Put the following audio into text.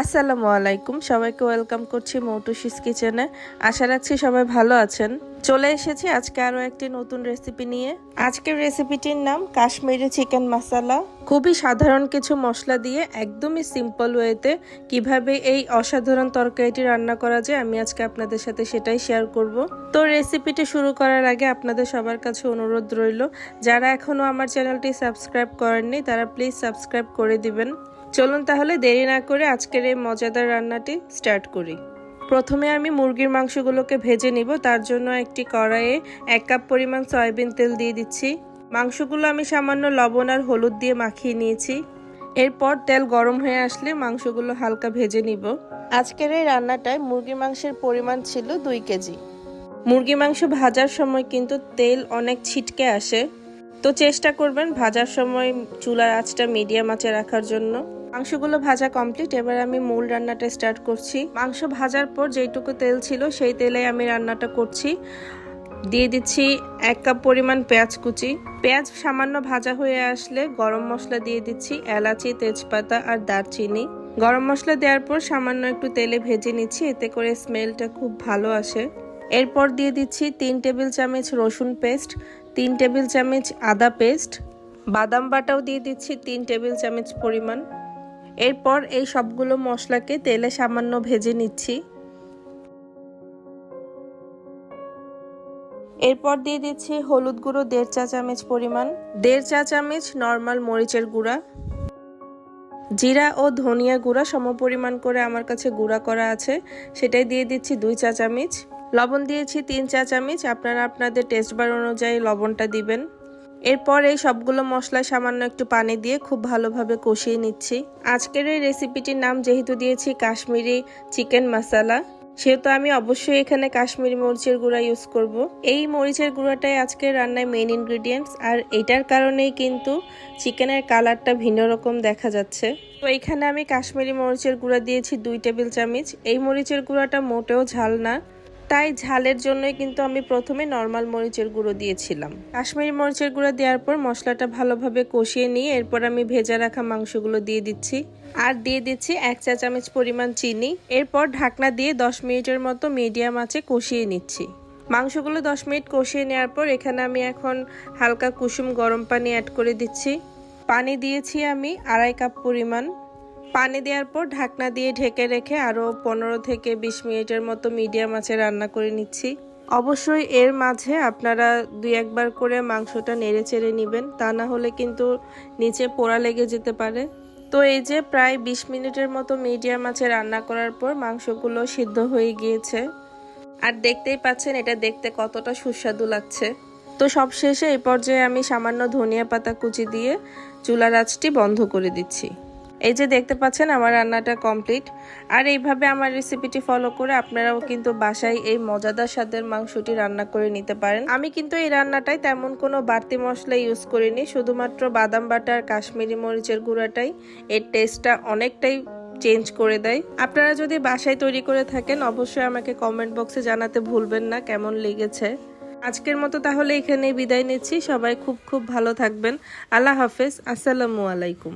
আসসালামু আলাইকুম। সবাইকে ওয়েলকাম করছি মৌটুসিস কিচেনে। আশা রাখছি সবাই ভালো আছেন। চলে এসেছি আজকে আরও একটি নতুন রেসিপি নিয়ে। আজকের রেসিপিটির নাম কাশ্মীরি চিকেন মশলা খুবই সাধারণ কিছু মশলা দিয়ে একদমই সিম্পল ওয়েতে কীভাবে এই অসাধারণ তরকারিটি রান্না করা যায় আমি আজকে আপনাদের সাথে সেটাই শেয়ার করব। তো রেসিপিটি শুরু করার আগে আপনাদের সবার কাছে অনুরোধ রইল, যারা এখনও আমার চ্যানেলটি সাবস্ক্রাইব করেননি, তারা প্লিজ সাবস্ক্রাইব করে দিবেন। চলুন তাহলে দেরি না করে আজকের এই মজাদার রান্নাটি স্টার্ট করি। প্রথমে আমি মুরগির মাংসগুলোকে ভেজে নিব, তার জন্য একটি কড়াইয়ে এক কাপ পরিমাণ সয়াবিন তেল দিয়ে দিচ্ছি। মাংসগুলো আমি সামান্য লবণ আর হলুদ দিয়ে মাখিয়ে নিয়েছি। এরপর তেল গরম হয়ে আসলে মাংসগুলো হালকা ভেজে নিব। আজকের এই রান্নাটায় মুরগির মাংসের পরিমাণ ছিল দুই কেজি। মুরগি মাংস ভাজার সময় কিন্তু তেল অনেক ছিটকে আসে। তো চেষ্টা করবেন ভাজার সময় চুলার আঁচটা মিডিয়াম আঁচে রাখার জন্য। মাংসগুলো ভাজা কমপ্লিট এবার আমি মূল রান্নাটা স্টার্ট করছি। মাংস ভাজার পর যেইটুকু তেল ছিল সেই তেলে আমি রান্নাটা করছি। দিয়ে দিচ্ছি এক কাপ পরিমাণ পেঁয়াজ কুচি। পেঁয়াজ সামান্য ভাজা হয়ে আসলে গরম মশলা দিয়ে দিচ্ছি, এলাচি, তেজপাতা আর দারচিনি। গরম মশলা দেওয়ার পর সামান্য একটু তেলে ভেজে নিচ্ছি, এতে করে স্মেলটা খুব ভালো আসে। এরপর দিয়ে দিচ্ছি তিন টেবিল চামচ রসুন পেস্ট তিন টেবিল চামচ আদা পেস্ট, বাদাম বাটাও দিয়ে দিচ্ছি তিন টেবিল চামচ পরিমাণ। এরপর এই সবগুলো মশলাকে তেলে সামান্য ভেজে নিচ্ছি। এরপর দিয়ে দিচ্ছি হলুদ গুঁড়ো দেড় চা চামচ পরিমাণ, দেড় চা চামচ নর্মাল মরিচের গুঁড়া। জিরা ও ধনিয়া গুঁড়া সমপরিমাণ করে আমার কাছে গুঁড়া করা আছে, সেটাই দিয়ে দিচ্ছি দুই চা চামচ। লবণ দিয়েছি তিন চা চামচ। আপনারা আপনাদের টেস্ট বার অনুযায়ী লবণটা দিবেন। এরপর এই সবগুলো মশলা সামান্য একটু পানি দিয়ে খুব ভালোভাবে কষিয়ে নিচ্ছি। আজকের এই রেসিপিটির নাম যেহেতু দিয়েছি, কাশ্মীরি চিকেন মশলা সেহেতু আমি অবশ্যই এখানে কাশ্মীরি মরিচের গুঁড়া ইউজ করব। এই মরিচের গুঁড়াটাই আজকের রান্নায় মেন ইনগ্রিডিয়েন্টস আর এটার কারণেই কিন্তু চিকেনের কালারটা ভিন্ন রকম দেখা যাচ্ছে। তো এখানে আমি কাশ্মীরি মরিচের গুঁড়া দিয়েছি দুই টেবিল চামচ। এই মরিচের গুঁড়াটা মোটেও ঝাল না। তাই ঝালের জন্যই কিন্তু আমি প্রথমে নর্মাল মরিচের গুঁড়ো দিয়েছিলাম। কাশ্মীরি মরিচের গুঁড়ো দেওয়ার পর মশলাটা ভালোভাবে কষিয়ে নিয়ে এরপর আমি ভেজা রাখা মাংসগুলো দিয়ে দিচ্ছি। আর দিয়ে দিচ্ছি এক চা চামচ পরিমাণ চিনি। এরপর ঢাকনা দিয়ে দশ মিনিটের মতো মিডিয়াম আঁচে কষিয়ে নিচ্ছি। মাংসগুলো দশ মিনিট কষিয়ে নেওয়ার পর এখানে আমি এখন হালকা কুসুম গরম পানি অ্যাড করে দিচ্ছি। পানি দিয়েছি আমি আড়াই কাপ পরিমাণ। পানি দেওয়ার পর ঢাকনা দিয়ে ঢেকে রেখে আরও পনেরো থেকে বিশ মিনিটের মতো মিডিয়াম আঁচে রান্না করে নিচ্ছি। অবশ্যই এর মাঝে আপনারা দুই একবার করে মাংসটা নেড়ে চেড়ে নেবেন, তা না হলে কিন্তু নিচে পোড়া লেগে যেতে পারে। তো এই যে প্রায় বিশ মিনিটের মতো মিডিয়াম আঁচে রান্না করার পর মাংসগুলো সিদ্ধ হয়ে গিয়েছে। আর দেখতেই পাচ্ছেন এটা দেখতে কতটা সুস্বাদু লাগছে। তো সবশেষে এই পর্যায়ে আমি সামান্য ধনিয়া পাতা কুচি দিয়ে চুলার আঁচটি বন্ধ করে দিচ্ছি। এই যে দেখতে পাচ্ছেন আমার রান্নাটা কমপ্লিট আর এইভাবে আমার রেসিপিটি ফলো করে আপনারাও কিন্তু বাসায় এই মজাদার স্বাদের মাংসটি রান্না করে নিতে পারেন। আমি কিন্তু এই রান্নাটাই তেমন কোনো বাড়তি মশলা ইউজ করিনি, শুধুমাত্র বাদাম বাটা আর কাশ্মীরি মরিচের গুঁড়াটাই। এর টেস্টটা অনেকটাই চেঞ্জ করে দেয়। আপনারা যদি বাসায় তৈরি করে থাকেন, অবশ্যই আমাকে কমেন্ট বক্সে জানাতে ভুলবেন না, কেমন লেগেছে। আজকের মতো তাহলে এখানেই বিদায় নিচ্ছি। সবাই খুব খুব ভালো থাকবেন। আল্লাহ হাফেজ। আসসালামু আলাইকুম।